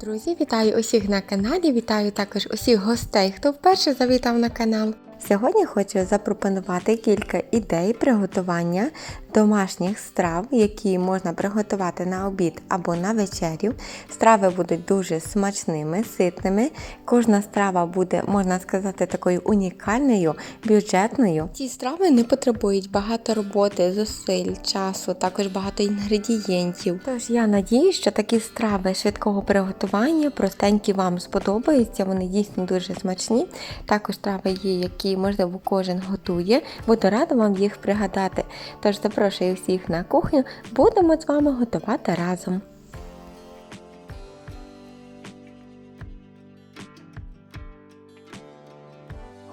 Друзі, вітаю усіх на каналі. Вітаю також усіх гостей, хто вперше завітав на канал. Сьогодні хочу запропонувати кілька ідей приготування домашніх страв, які можна приготувати на обід або на вечерю. Страви будуть дуже смачними, ситними. Кожна страва буде, можна сказати, такою унікальною, бюджетною. Ці страви не потребують багато роботи, зусиль, часу, також багато інгредієнтів. Тож я надію, що такі страви швидкого приготування, простенькі вам сподобаються. Вони дійсно дуже смачні. Також страви є, які можливо кожен готує. Буду рада вам їх пригадати. Тож запрошую всіх на кухню, будемо з вами готувати разом.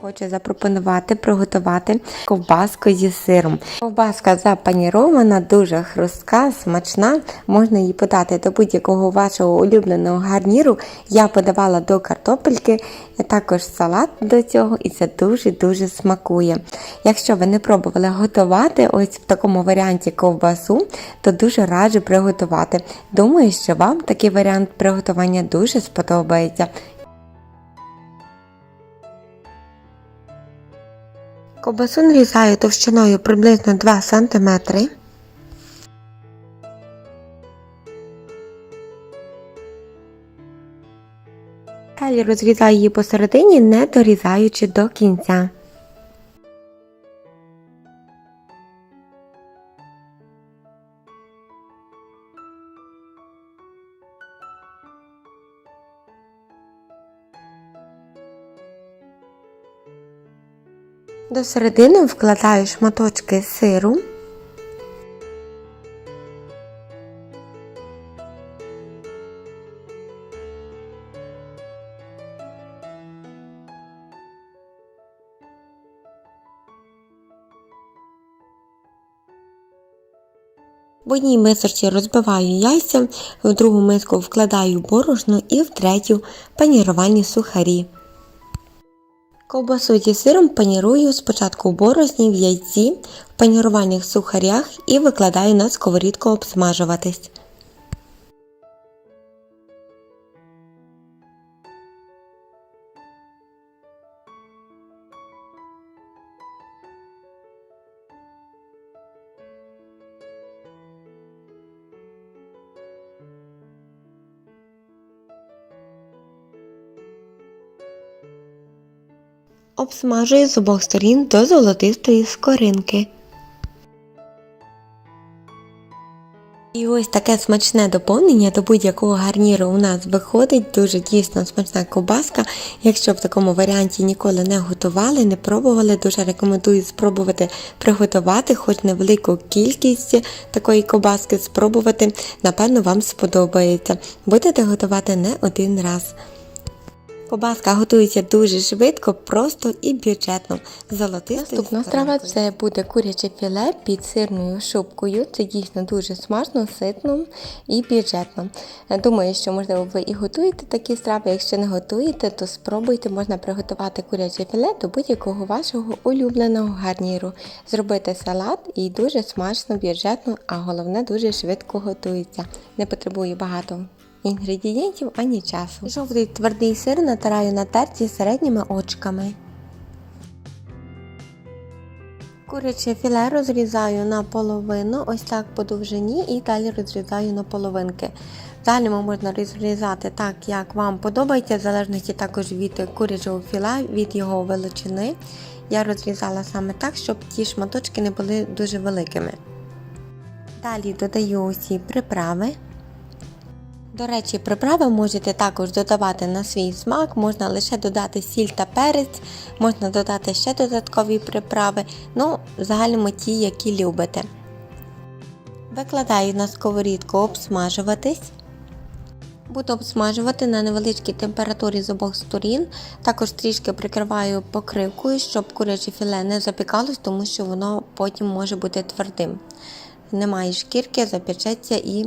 Хочу запропонувати приготувати ковбаску зі сиром. Ковбаска запанірована, дуже хрустка, смачна. Можна її подати до будь-якого вашого улюбленого гарніру. Я подавала до картопельки, також салат до цього, і це дуже-дуже смакує. Якщо ви не пробували готувати ось в такому варіанті ковбасу, то дуже раджу приготувати. Думаю, що вам такий варіант приготування дуже сподобається. Ковбасу нарізаю товщиною приблизно 2 см. Далі розрізаю її посередині, не дорізаючи до кінця. До середини вкладаю шматочки сиру. В одній мисочці розбиваю яйця, в другу миску вкладаю борошно і в третю панірувальні сухарі. Ковбасу зі сиром панірую спочатку в борозні в яйці, в панірувальних сухарях і викладаю на сковорідку обсмажуватись. Обсмажую з обох сторін до золотистої скоринки. І ось таке смачне доповнення до будь-якого гарніру у нас виходить. Дуже дійсно смачна ковбаска. Якщо в такому варіанті ніколи не готували, не пробували, дуже рекомендую спробувати приготувати хоч невелику кількість такої ковбаски, спробувати. Напевно, вам сподобається. Будете готувати не один раз. Кобаска готується дуже швидко, просто і бюджетно. Золотистою Наступна страва це буде куряче філе під сирною шубкою. Це дійсно дуже смачно, ситно і бюджетно. Думаю, що можливо ви і готуєте такі страви. Якщо не готуєте, то спробуйте, можна приготувати куряче філе до будь-якого вашого улюбленого гарніру. Зробити салат і дуже смачно, бюджетно, а головне дуже швидко готується. Не потребує багато інгредієнтів ані часу. Жовтий твердий сир натираю на терці середніми очками. Куряче філе розрізаю на половину, ось так по довжині, і далі розрізаю на половинки. Далі можна розрізати так, як вам подобається, в залежності також від курячого філе, від його величини. Я розрізала саме так, щоб ті шматочки не були дуже великими. Далі додаю усі приправи. До речі, приправи можете також додавати на свій смак, можна лише додати сіль та перець, можна додати ще додаткові приправи, ну, в загальному ті, які любите. Викладаю на сковорідку обсмажуватись. Буду обсмажувати на невеличкій температурі з обох сторін. Також трішки прикриваю покривкою, щоб куряче філе не запікалось, тому що воно потім може бути твердим немає шкірки, запечеться і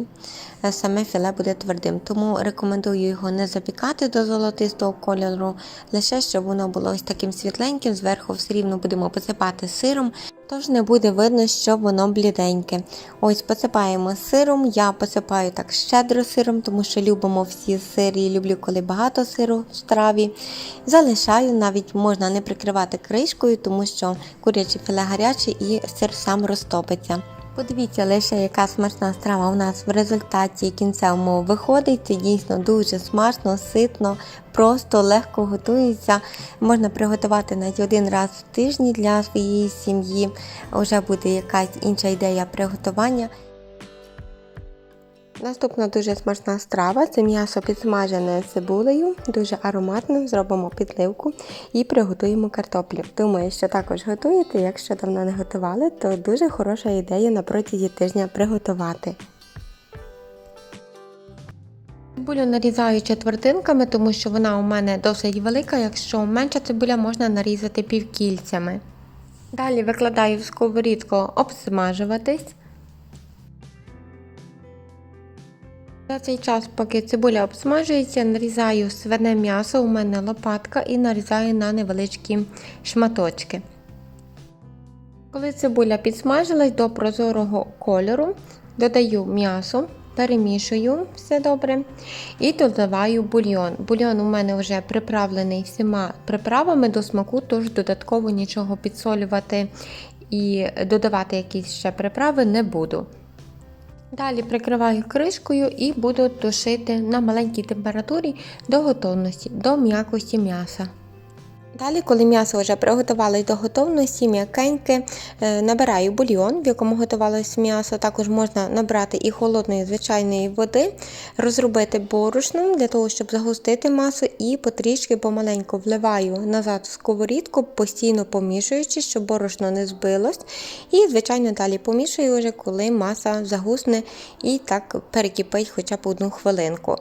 е, саме філе буде твердим. Тому рекомендую його не запікати до золотистого кольору, лише щоб воно було ось таким світленьким, зверху все рівно будемо посипати сиром. Тож не буде видно, що воно бліденьке. Ось посипаємо сиром. Я посипаю так щедро сиром, тому що любимо всі сири і люблю, коли багато сиру в страві. Залишаю, навіть можна не прикривати кришкою, тому що куряче філе гаряче і сир сам розтопиться. Подивіться лише, яка смачна страва у нас в результаті кінцевому виходить. Це дійсно дуже смачно, ситно, просто легко готується. Можна приготувати навіть один раз в тижні для своєї сім'ї. Вже буде якась інша ідея приготування. Наступна дуже смачна страва це м'ясо підсмажене цибулею, дуже ароматно. Зробимо підливку і приготуємо картоплю. Думаю, що також готуєте. Якщо давно не готували, то дуже хороша ідея на протязі тижня приготувати. Цибулю нарізаю четвертинками, тому що вона у мене досить велика. Якщо менша цибуля, можна нарізати півкільцями. Далі викладаю в сковорідку обсмажуватись. За цей час, поки цибуля обсмажується, нарізаю свине м'ясо, у мене лопатка, і нарізаю на невеличкі шматочки. Коли цибуля підсмажилась до прозорого кольору, додаю м'ясо, перемішую все добре і додаваю бульйон. Бульйон у мене вже приправлений всіма приправами до смаку, тож додатково нічого підсолювати і додавати якісь ще приправи не буду. Далі прикриваю кришкою і буду тушити на маленькій температурі до готовності, до м'якості м'яса. Далі, коли м'ясо вже приготувалось до готовності, м'якеньке, е, набираю бульйон, в якому готувалось м'ясо. Також можна набрати і холодної звичайної води, розробити борошном для того, щоб загустити масу, і потрішки помаленьку вливаю назад в сковорідку, постійно помішуючи, щоб борошно не збилось. І, звичайно, далі помішую вже, коли маса загусне і так перекипить хоча б одну хвилинку.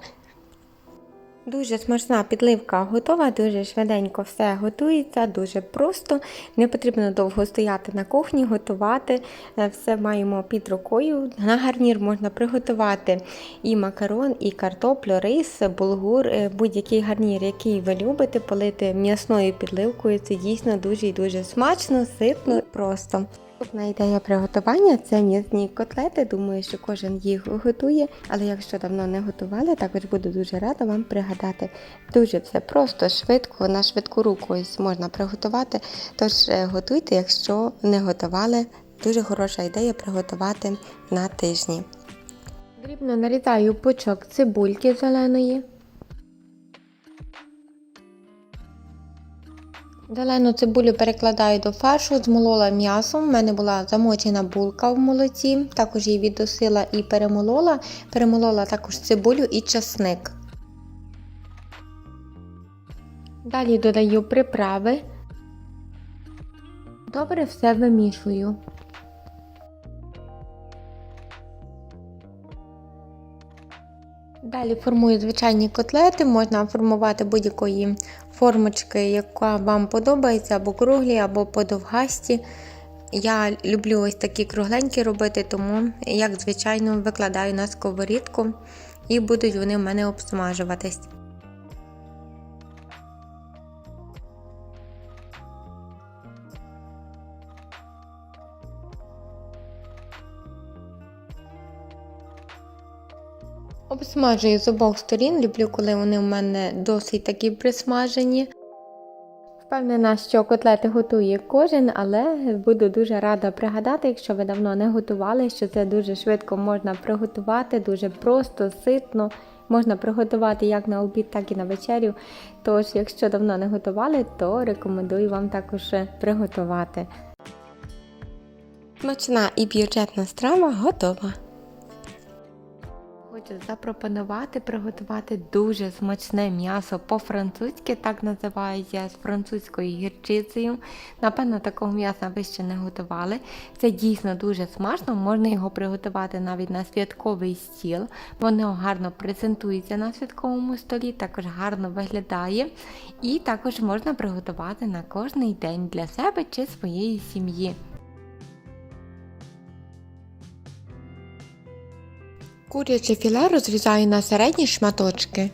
Дуже смачна підливка готова, дуже швиденько все готується, дуже просто. Не потрібно довго стояти на кухні, готувати. Е, Все маємо під рукою. На гарнір можна приготувати і макарон, і картоплю, рис, булгур, е, будь-який гарнір, який ви любите, полити м'ясною підливкою. Це дійсно дуже і дуже смачно, ситно, просто. Наступна ідея приготування це м'ясні котлети. Думаю, що кожен їх готує, але якщо давно не готували, також буду дуже рада вам пригадати. Дуже все просто, швидко, на швидку руку ось можна приготувати. Тож е, готуйте, якщо не готували. Дуже хороша ідея приготувати на тижні. Дрібно нарізаю пучок цибульки зеленої. Зелену цибулю перекладаю до фаршу, змолола м'ясо. У мене була замочена булка в молоці, також її віддосила і перемолола. Перемолола також цибулю і часник. Далі додаю приправи. Добре все вимішую. Далі формую звичайні котлети, можна формувати будь-якої формочки, яка вам подобається, або круглі, або подовгасті. Я люблю ось такі кругленькі робити, тому, як звичайно, викладаю на сковорідку і будуть вони в мене обсмажуватись. Обсмажую з обох сторін, люблю, коли вони у мене досить такі присмажені. Впевнена, що котлети готує кожен, але буду дуже рада пригадати, якщо ви давно не готували, що це дуже швидко можна приготувати, дуже просто, ситно. Можна приготувати як на обід, так і на вечерю. Тож, якщо давно не готували, то рекомендую вам також приготувати. Смачна і бюджетна страва готова. Хочу запропонувати приготувати дуже смачне м'ясо по-французьки, так називається з французькою гірчицею. Напевно, такого м'яса ви ще не готували. Це дійсно дуже смачно, можна його приготувати навіть на святковий стіл. Воно гарно презентується на святковому столі, також гарно виглядає. І також можна приготувати на кожний день для себе чи своєї сім'ї. Куряче філе розрізаю на середні шматочки.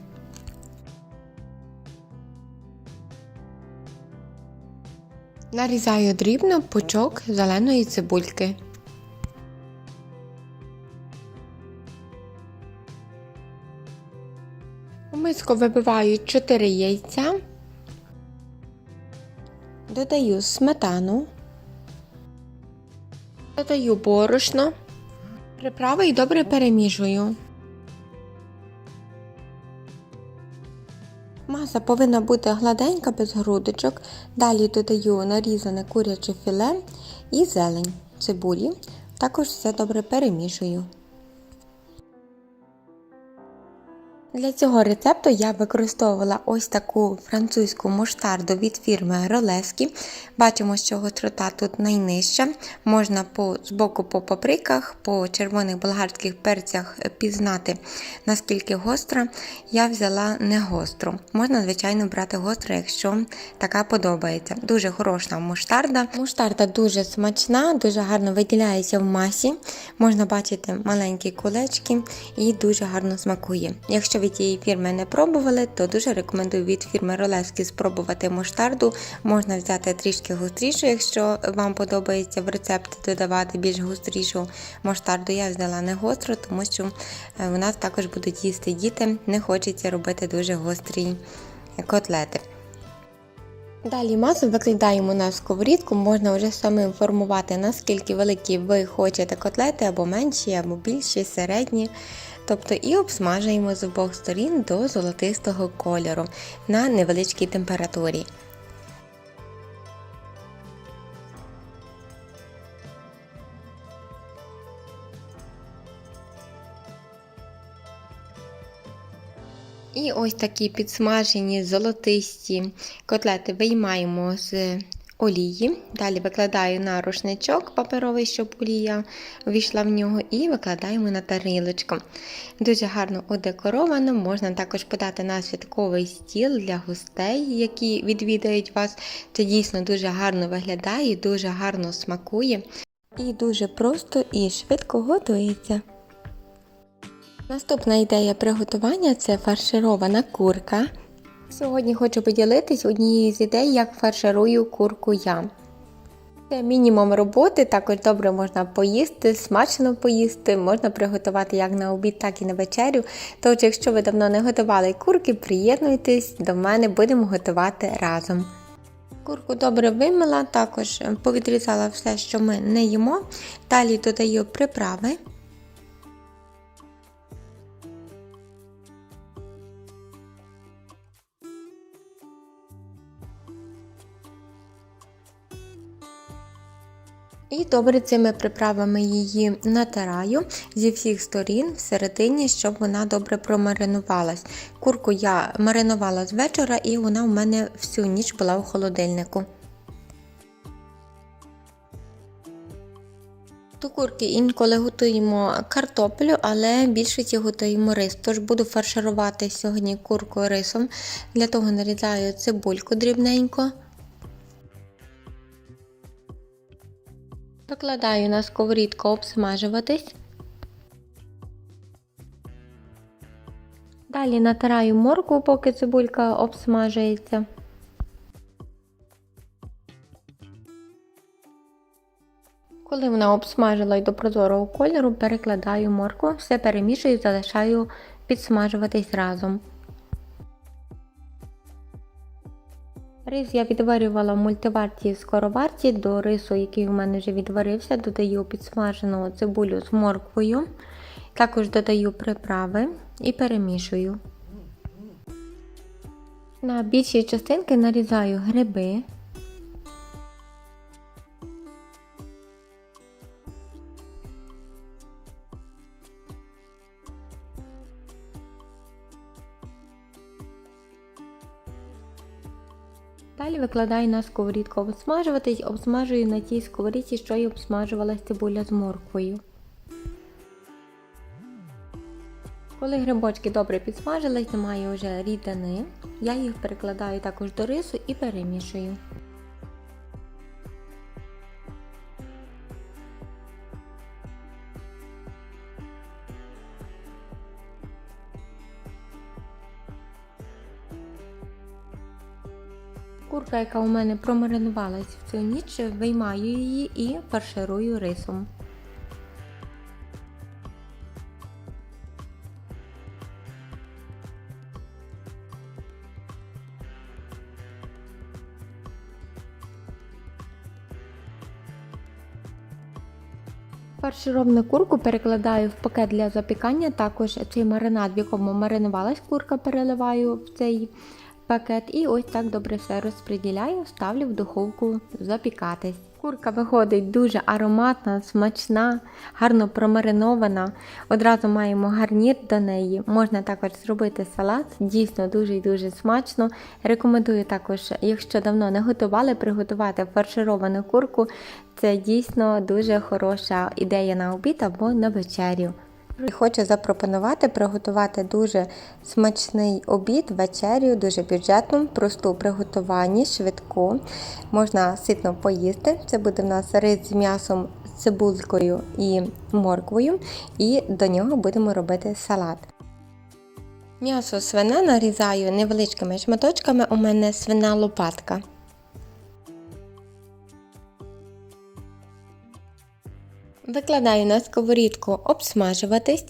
Нарізаю дрібно пучок зеленої цибульки. У миску вибиваю 4 яйця. Додаю сметану. Додаю борошно. Приправи і добре перемішую. Маса повинна бути гладенька без грудочок. Далі додаю нарізане куряче філе і зелень цибулі. Також все добре перемішую. Для цього рецепту я використовувала ось таку французьку муштарду від фірми Ролески. Бачимо, що гострота тут найнижча. Можна по, збоку по паприках, по червоних болгарських перцях пізнати, наскільки гостра. Я взяла не гостру. Можна, звичайно, брати гостру, якщо така подобається. Дуже хороша муштарда. Муштарда дуже смачна, дуже гарно виділяється в масі. Можна бачити маленькі кулечки і дуже гарно смакує. Якщо ви тієї фірми не пробували, то дуже рекомендую від фірми Ролески спробувати муштарду. Можна взяти трішки густрішу, якщо вам подобається в рецепті додавати більш густрішу муштарду. Я взяла не гостру, тому що в нас також будуть їсти діти. Не хочеться робити дуже гострі котлети. Далі масу викладаємо на сковорідку, можна вже самим формувати, наскільки великі ви хочете котлети, або менші, або більші, середні. Тобто і обсмажуємо з обох сторін до золотистого кольору на невеличкій температурі. І ось такі підсмажені золотисті котлети виймаємо з олії. Далі викладаю на рушничок паперовий, щоб олія війшла в нього, і викладаємо на тарілочку. Дуже гарно одекоровано, можна також подати на святковий стіл для гостей, які відвідають вас. Це дійсно дуже гарно виглядає, дуже гарно смакує. І дуже просто і швидко готується. Наступна ідея приготування це фарширована курка. Сьогодні хочу поділитись однією з ідей, як фарширую курку я. Це мінімум роботи, також добре можна поїсти, смачно поїсти, можна приготувати як на обід, так і на вечерю. Тож, якщо ви давно не готували курки, приєднуйтесь до мене, будемо готувати разом. Курку добре вимила, також повідрізала все, що ми не їмо. Далі додаю приправи. І добре цими приправами її натираю зі всіх сторін всередині, щоб вона добре промаринувалась. Курку я маринувала з вечора і вона у мене всю ніч була у холодильнику. До курки інколи готуємо картоплю, але більшості готуємо рис. Тож буду фарширувати сьогодні курку рисом. Для того нарізаю цибульку дрібненько. Викладаю на сковорідку обсмажуватись. Далі натираю моркву, поки цибулька обсмажується. Коли вона обсмажила й до прозорого кольору, перекладаю моркву, все перемішую і залишаю підсмажуватись разом. Рис я відварювала в мультиварці скороварці до рису, який у мене вже відварився, додаю підсмажену цибулю з морквою. Також додаю приправи і перемішую. На більші частинки нарізаю гриби. Викладаю на сковорідку обсмажуватись, обсмажую на тій сковорідці, що й обсмажувалась цибуля з морквою. Коли грибочки добре підсмажились, немає вже рідини, я їх перекладаю також до рису і перемішую. Курка, яка у мене промаринувалась в цю ніч, виймаю її і фарширую рисом. Фаршировану курку перекладаю в пакет для запікання. Також цей маринад, в якому маринувалась курка, переливаю в цей пакет і ось так добре все розподіляю, ставлю в духовку запікатись. Курка виходить дуже ароматна, смачна, гарно промаринована. Одразу маємо гарнір до неї. Можна також зробити салат, дійсно дуже і дуже смачно. Рекомендую також, якщо давно не готували, приготувати фаршировану курку. Це дійсно дуже хороша ідея на обід або на вечерю. І Хочу запропонувати приготувати дуже смачний обід, вечерю, дуже бюджетну, просту в приготуванні, швидку. Можна ситно поїсти. Це буде в нас рис з м'ясом, з цибулькою і морквою. І до нього будемо робити салат. М'ясо свине нарізаю невеличкими шматочками. У мене свина лопатка. Викладаю на сковорідку обсмажуватись.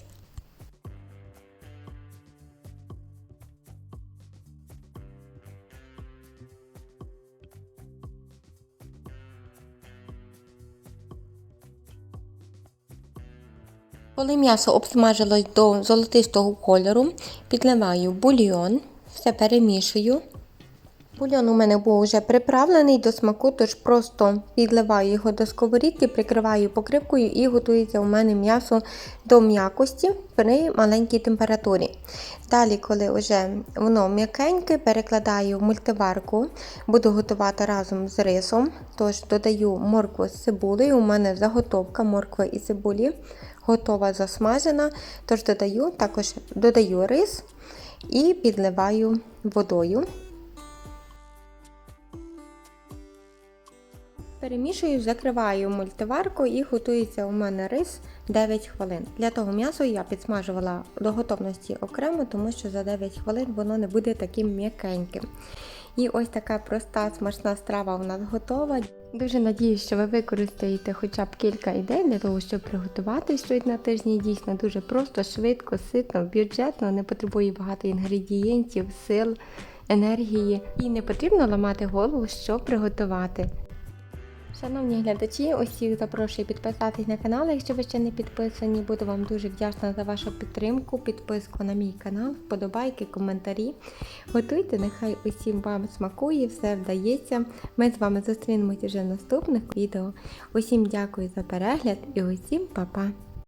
Коли м'ясо обсмажилось до золотистого кольору, підливаю бульйон, все перемішую. Бульйон у мене був вже приправлений до смаку, тож просто підливаю його до сковорідки, прикриваю покривкою і готується у мене м'ясо до м'якості при маленькій температурі. Далі, коли вже воно м'якеньке, перекладаю в мультиварку, буду готувати разом з рисом. Тож додаю моркву з цибулею. У мене заготовка моркви і цибулі готова засмажена. Тож додаю, також додаю рис і підливаю водою. Перемішую, закриваю мультиварку і готується у мене рис 9 хвилин. Для того м'ясо я підсмажувала до готовності окремо, тому що за 9 хвилин воно не буде таким м'якеньким. І ось така проста смачна страва у нас готова. Дуже надіюсь, що ви використаєте хоча б кілька ідей для того, щоб приготувати щось на тижні. Дійсно дуже просто, швидко, ситно, бюджетно, не потребує багато інгредієнтів, сил, енергії. І не потрібно ламати голову, що приготувати. Шановні глядачі, усіх запрошую підписатись на канал, якщо ви ще не підписані. Буду вам дуже вдячна за вашу підтримку, підписку на мій канал, вподобайки, коментарі. Готуйте, нехай усім вам смакує, все вдається. Ми з вами зустрінемось вже в наступних відео. Усім дякую за перегляд і усім па-па!